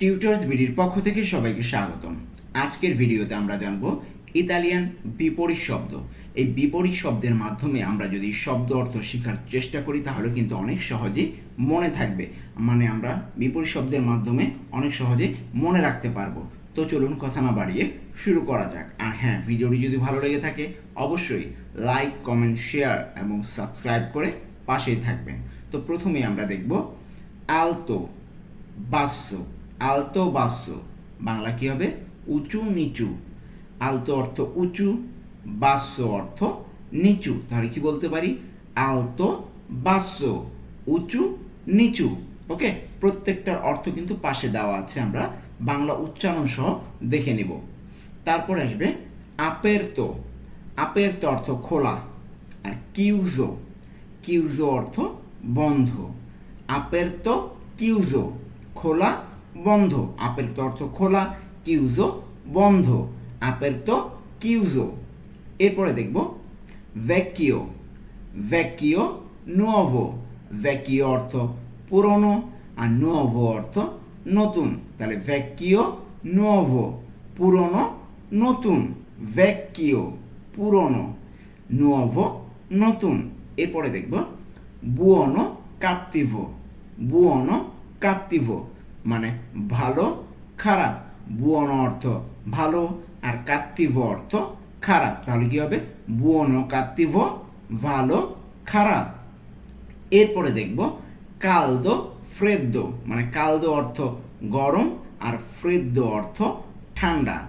Tutors বিডির পক্ষ থেকে সবাইকে স্বাগতম। আজকের ভিডিওতে আমরা জানব ইতালিয়ান বিপরীত শব্দ। এই বিপরীত শব্দের মাধ্যমে আমরা যদি শব্দ অর্থ শেখার চেষ্টা করি, তাহলে কিন্তু অনেক সহজে মনে থাকবে। মানে আমরা বিপরীত শব্দের মাধ্যমে অনেক সহজে মনে রাখতে পারব। তো চলুন কথা না বাড়িয়ে শুরু করা যাক। আর হ্যাঁ ভিডিওটি যদি ভালো লেগে থাকে, অবশ্যই লাইক, কমেন্ট, শেয়ার এবং সাবস্ক্রাইব করে পাশেই থাকবেন। তো প্রথমেই আমরা দেখব আলতো বাস্য আলতো বাস্য বাংলা কী হবে? উঁচু, নিচু। আলতো অর্থ উঁচু বাস্য অর্থ নিচু। তাহলে কি বলতে পারি? আলতো বাস্য উঁচু, নিচু। ওকে? প্রত্যেকটার অর্থ কিন্তু পাশে দেওয়া আছে, আমরা বাংলা উচ্চারণ সহ দেখে নিব। তারপরে আসবে আপের তো আপের তো অর্থ খোলা আর কিউজো। কিউজো অর্থ বন্ধ। আপের তো কিউজো। খোলা বন্ধ। আপারিত অর্থ খোলা, কিউজো, বন্ধ। আপারিত কিউজো। এরপরে দেখব। ভ্যাকিও। ভ্যাকিও নোভো ভ্যাকিও অর্থ পুরনো আর নোভো অর্থ নতুন। তাহলে ভ্যাকিও নোভো পুরনো, নতুন। ভ্যাকিও পুরনো নোভো নতুন। এরপরে দেখব। বুয়নো কাত্তিভো বুয়নো কাত্তিভো মানে ভালো, খারাপ। বুয়নো অর্থ ভালো আর কাত্তিভো অর্থ খারাপ। তাহলে কি হবে? বুয়নো, কাত্তিভো, ভালো, খারাপ। এরপরে দেখব কালদো, ফ্রেদ্দো। মানে কালদো অর্থ গরম আর ফ্রেদ্দো অর্থ ঠান্ডা।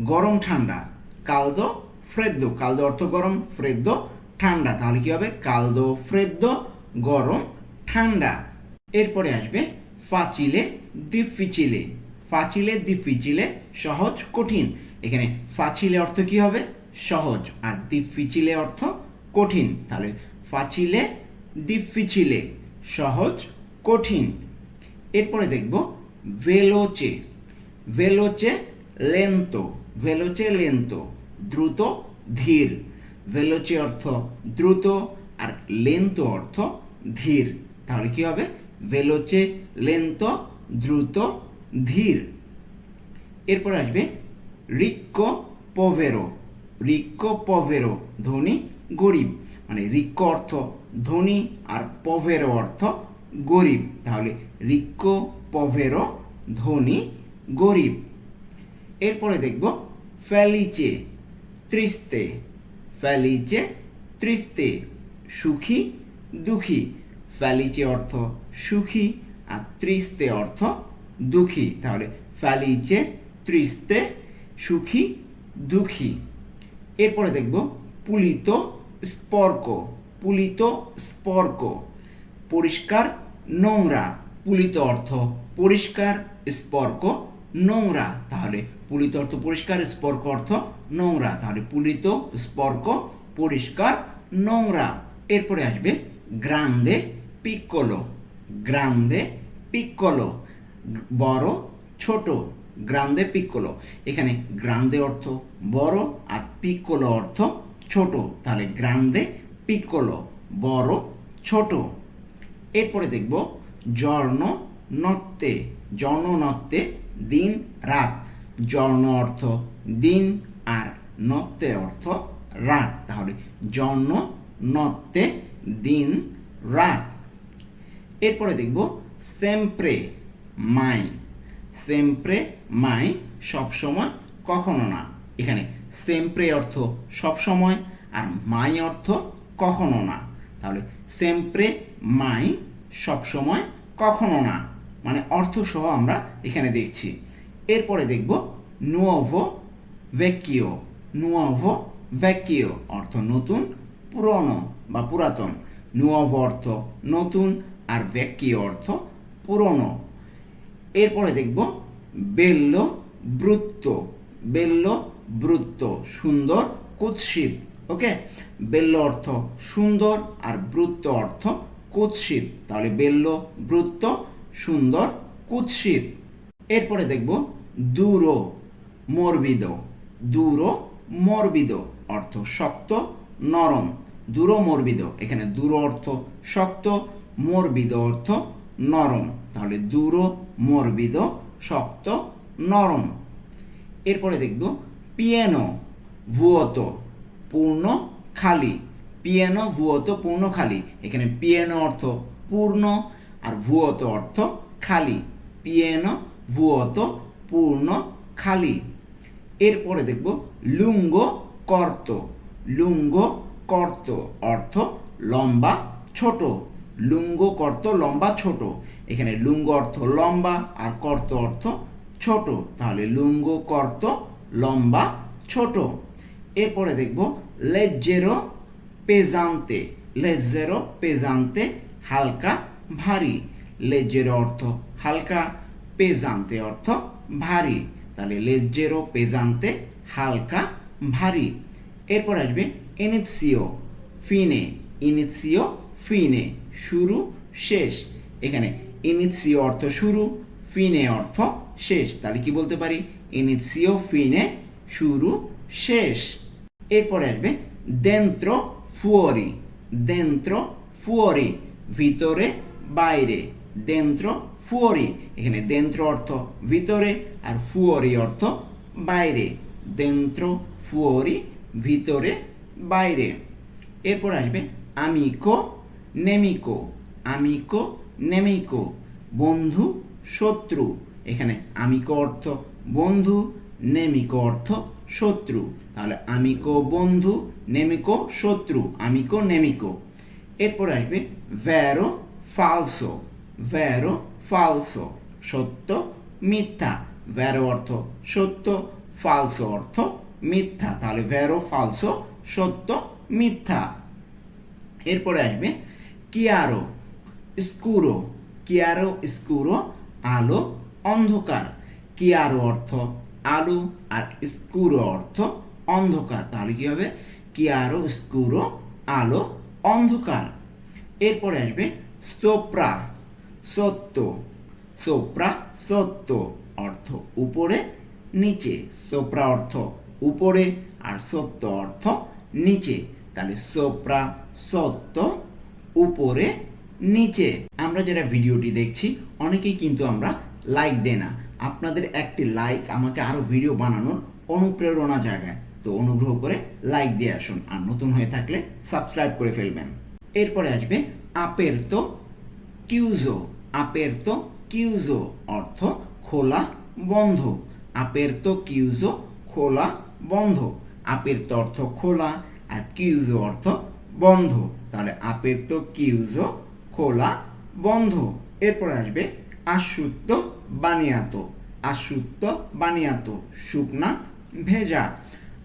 গরম, ঠান্ডা। কালদো, ফ্রেদ্দো। কালদো অর্থ গরম, ফ্রেদ্দো, ঠান্ডা। তাহলে কি হবে? কালদো, ফ্রেদ্দো, গরম, ঠান্ডা। এরপরে আসবে ফাচিলে ডিফিচিলে ফাচিলে ডিফিচিলে সহজ, কঠিন। এখানে ফাচিলে অর্থ কি হবে? সহজ। আর ডিফিচিলে অর্থ কঠিন। তাহলে ফাচিলে ডিফিচিলে সহজ, কঠিন। এরপরে দেখব ভেলোচে। ভেলোচে লেন্তো। ভেলোচে লেন্তো, দ্রুত, ধীর। ভেলোচে অর্থ দ্রুত আর লেন্তো অর্থ ধীর। তাহলে কি হবে? ভেলোচে লেন্তো দ্রুত ধীর এরপর আসবে রিক্কো পভেরো রিক্কো পভেরো ধনী, গরিব। মানে রিক্কো অর্থ ধনী আর পভেরো অর্থ গরিব। তাহলে রিক্কো পভেরো ধনী, গরিব। এরপরে দেখব ফ্যালিচে ত্রিস্তে ফ্যালিচে ত্রিস্তে সুখী, দুঃখী। ফ্যালিচে অর্থ সুখী আর ত্রিস্তে অর্থ দুঃখী। তাহলে ফ্যালিচে, ত্রিস্তে, সুখী, দুঃখী। এরপরে দেখব পুলিত স্পর্ক পুলিত স্পর্ক। পরিষ্কার, নোংরা। পুলিত অর্থ পরিষ্কার, স্পর্ক, নোংরা। তাহলে পুলিত অর্থ পরিষ্কার, স্পর্ক অর্থ নোংরা। তাহলে পুলিত স্পর্ক, পরিষ্কার, নোংরা। এরপরে আসবে গ্রান্দে পিক্কলো গ্রান্দে পিক্কলো বড় ছোট গ্রান্দে পিক্কলো এখানে গ্রান্দে অর্থ বড় আর পিক্কলো অর্থ ছোট। তাহলে গ্রান্দে পিক্কলো বড়, ছোট। এরপরে দেখব জর্ণ নত্তে জর্ণ নত্তে দিন, রাত। জর্ণ অর্থ দিন আর নত্তে অর্থ রাত। তাহলে জর্ণ নত্তে দিন, রাত। এরপরে দেখব সেম্প্রে মাই সেম্প্রে মাই সবসময় কখনো না। এখানে সেম্প্রে অর্থ সবসময় আর মাই অর্থ কখনো না। তাহলে সেম্প্রে মাই সবসময় কখনো না। মানে অর্থ সহ আমরা এখানে দেখছি। এরপরে দেখব নুয়োভো ভ্যাকিও নুয়োভো ভ্যাকিও অর্থ নতুন, পুরনো বা পুরাতন। নুয়োভো অর্থ নতুন আর ভেকিও অর্থ পুরনো। এরপরে দেখব, বেল্ল বৃত্ত বেল্ল বৃত্ত সুন্দর, কুৎসিত, ওকে? বেল্ল অর্থ সুন্দর আর বৃত্ত অর্থ কুৎসিত। তাহলে বেল্ল বৃত্ত সুন্দর, কুৎসিত। এরপরে দেখব, দূরো মরবিদ দূরো মরবিদ, অর্থ শক্ত, নরম। দূরো মরবিদ, এখানে দূর অর্থ শক্ত মরবিদ অর্থ নরম। তাহলে দূরো, মরবিদ, শক্ত, নরম। এরপরে দেখব পিয়ানো ভুয়ত, পূর্ণ, খালি। পিয়ানো ভুয়ত, পূর্ণ, খালি। এখানে পিয়ানো অর্থ পূর্ণ আর ভুয়ত অর্থ খালি। পিয়ানো ভুয়ত, পূর্ণ, খালি। এরপরে দেখব, লুঙ্গ, কর্ত। লুঙ্গ, কর্ত অর্থ লম্বা, ছোট। লুঙ্গ কর্ত লম্বা ছোট। এখানে লুঙ্গ অর্থ লম্বা আর কর্ত অর্থ ছোট। তাহলে লুঙ্গ কর্ত লম্বা ছোট। এরপরে দেখব, লেজ্জেরো পেজান্তে। লেজ্জেরো পেজান্তে হালকা ভারী। লেজ্জেরো অর্থ হালকা, পেজান্তে অর্থ ভারী। তাহলে লেজ্জেরো পেজান্তে হালকা ভারী। এরপর আসবে ইনিৎসিও, ফিনে। ইনিৎসিও ফিনে, শুরু, শেষ। এখানে ইনিৎসিও অর্থ শুরু, ফিনে অর্থ শেষ। তাহলে কি বলতে পারি? ইনিৎসিও, ফিনে, শুরু, শেষ। এরপরে আসবে দেন্ত্র ফুয়রি। দেন্ত্র ফুয়রি, ভিতরে, বাইরে। দেন্ত্র ফুয়রি। এখানে দেন্ত্র অর্থ ভিতরে আর ফুয়রি অর্থ বাইরে। দেন্ত্র ফুয়রি, ভিতরে, বাইরে। এরপর আসবে আমিকো নেমিকো, আমিকো, নেমিকো, বন্ধু, শত্রু। এখানে আমিকো অর্থ বন্ধু, নেমিকো অর্থ শত্রু। তাহলে আমিকো বন্ধু, নেমিকো শত্রু, আমিকো নেমিকো। এরপর আসবে ভ্যারো ফালসো ভ্যারো ফালসো, সত্য, মিথ্যা। ভ্যারো অর্থ সত্য, ফালসো অর্থ মিথ্যা। তাহলে ভ্যারো, ফালসো, সত্য, মিথ্যা। এরপরে আসবে কিয়ারো, স্কুরো। কিয়ারো, স্কুরো, আলো, অন্ধকার। কিয়ারো অর্থ আলো আর স্কুরো অর্থ অন্ধকার। তাহলে কি হবে? কিয়ারো, স্কুরো, আলো, অন্ধকার। এরপরে আসবে সোপ্রা, সত্য। সোপ্রা, সত্য অর্থ উপরে, নিচে। সোপ্রা অর্থ উপরে আর সত্য অর্থ নিচে। তাহলে সোপ্রা, সত্য উপরে, নিচে। আমরা যারা ভিডিওটি দেখছি, অনেকেই কিন্তু আমরা লাইক দেয় না। আপনাদের একটি লাইক আমাকে আরও ভিডিও বানানোর অনুপ্রেরণা জাগায়। তো অনুগ্রহ করে লাইক দিয়ে আসুন। আর নতুন হয়ে থাকলে সাবস্ক্রাইব করে ফেলবেন। এরপরে আসবে আপের তো কিউজো। আপের তো কিউজো অর্থ খোলা বন্ধ। আপের তো কিউজো খোলা বন্ধ। আপের তো অর্থ খোলা আর কিউজো অর্থ বন্ধ। তাহলে আপের তো কিউজো খোলা বন্ধ। এরপর আসবে আশুত্ব বানিয়াতো। আশুত্ব বানিয়াতো, শুকনা, ভেজা।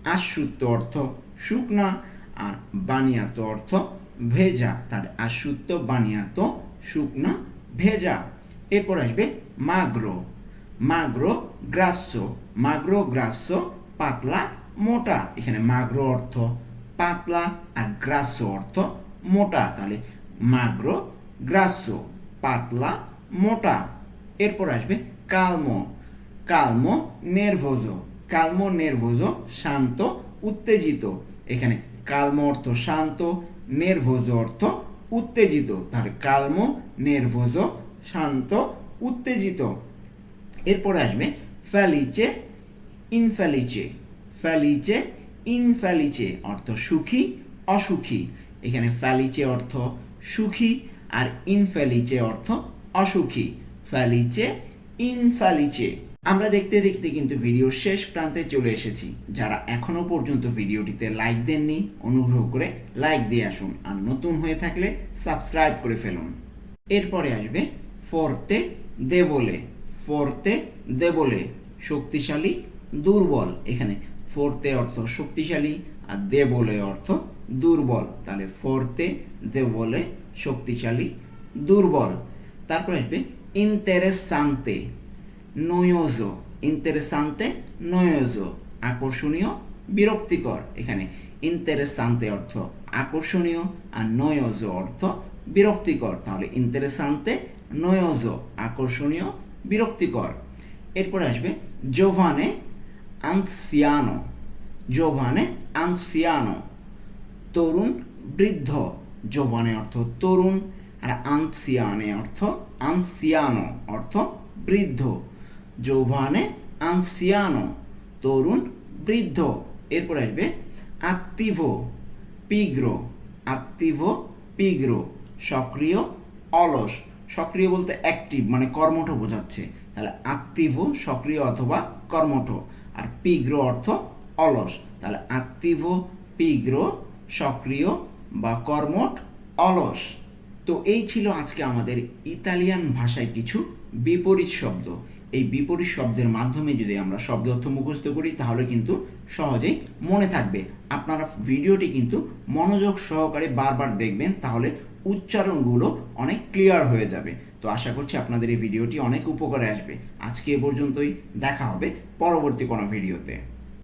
আশুত্ব অর্থ শুকনা আর বানিয়াতো অর্থ ভেজা। তাহলে আশুত্ব বানিয়াতো, শুকনা, ভেজা। এরপর আসবে মাগ্রো। মাগ্রো গ্রাস্য। মাগ্রো গ্রাস্য, পাতলা, মোটা। এখানে মাগ্রো অর্থ পাতলা আর গ্রাস্য অর্থ মোটা, তাহলে মাগ্র গ্রাস্য পাতলা, মোটা। এরপর আসবে কালমো কালমো নেরভোজো কালমো নেরভোজো শান্ত, উত্তেজিত। এখানে কালমো অর্থ শান্ত, নেরভোজো অর্থ উত্তেজিত। তাহলে কালমো নেরভোজো শান্ত, উত্তেজিত। এরপর আসবে ফ্যালিচে ইনফ্যালিচে ফ্যালিচে ইনফ্যালিচে অর্থ সুখী, অসুখী। এখানে ফ্যালিচে অর্থ সুখী আর ইনফ্যালিচে অর্থ অসুখী। ফ্যালিচে ইনফ্যালিচে আমরা দেখতে দেখতে কিন্তু ভিডিওর শেষ প্রান্তে চলে এসেছি। যারা এখনও পর্যন্ত ভিডিওটিতে লাইক দেননি, অনুগ্রহ করে লাইক দিয়ে আসুন। আর নতুন হয়ে থাকলে সাবস্ক্রাইব করে ফেলুন। এরপরে আসবে ফোরতে দেবলে। ফোরতে দেবলে, শক্তিশালী, দুর্বল। এখানে ফোরতে অর্থ শক্তিশালী আর দেবলে অর্থ দুর্বল। তাহলে ফোরতে দেবলে শক্তিশালী, দুর্বল। তারপর আসবে ইন্টারেসান্তে নয়োজো। ইন্টারেসান্তে নয়োজো। আকর্ষণীয়, বিরক্তিকর। এখানে ইন্টারেসান্তে অর্থ আকর্ষণীয় আর নয়োজো অর্থ বিরক্তিকর। তাহলে ইন্টারেসান্তে নয়োজো আকর্ষণীয়, বিরক্তিকর। এরপরে আসবে জোভানে আনসিয়ানো জোভানে আনসিয়ানো তরুণ বৃদ্ধ জোভানে অর্থ তরুণ আর আনসিয়ানে অর্থ আনসিয়ানো অর্থ বৃদ্ধ জৌভানে আনসিয়ানো তরুণ বৃদ্ধ এরপর আসবে আত্মিভো পিগ্রো আত্মিভো পিগ্রো সক্রিয় অলস. সক্রিয় বলতে অ্যাক্টিভ মানে কর্মঠ বোঝাচ্ছে। তাহলে আত্মিভো সক্রিয় অথবা কর্মঠ। আর পিগ্র অর্থ অলস। তাহলে আত্মিভো পিগ্র সক্রিয় বা কর্মট অলস। তো এই ছিল আজকে আমাদের ইতালিয়ান ভাষায় কিছু বিপরীত শব্দ। এই বিপরীত শব্দের মাধ্যমে যদি আমরা শব্দ অর্থ মুখস্থ করি, তাহলে কিন্তু সহজেই মনে থাকবে। আপনারা ভিডিওটি কিন্তু মনোযোগ সহকারে বারবার দেখবেন, তাহলে উচ্চারণগুলো অনেক ক্লিয়ার হয়ে যাবে। তো আশা করছি আপনাদের এই ভিডিওটি অনেক উপকারে আসবে। আজকে এ পর্যন্তই, দেখা হবে পরবর্তী কোনো ভিডিওতে।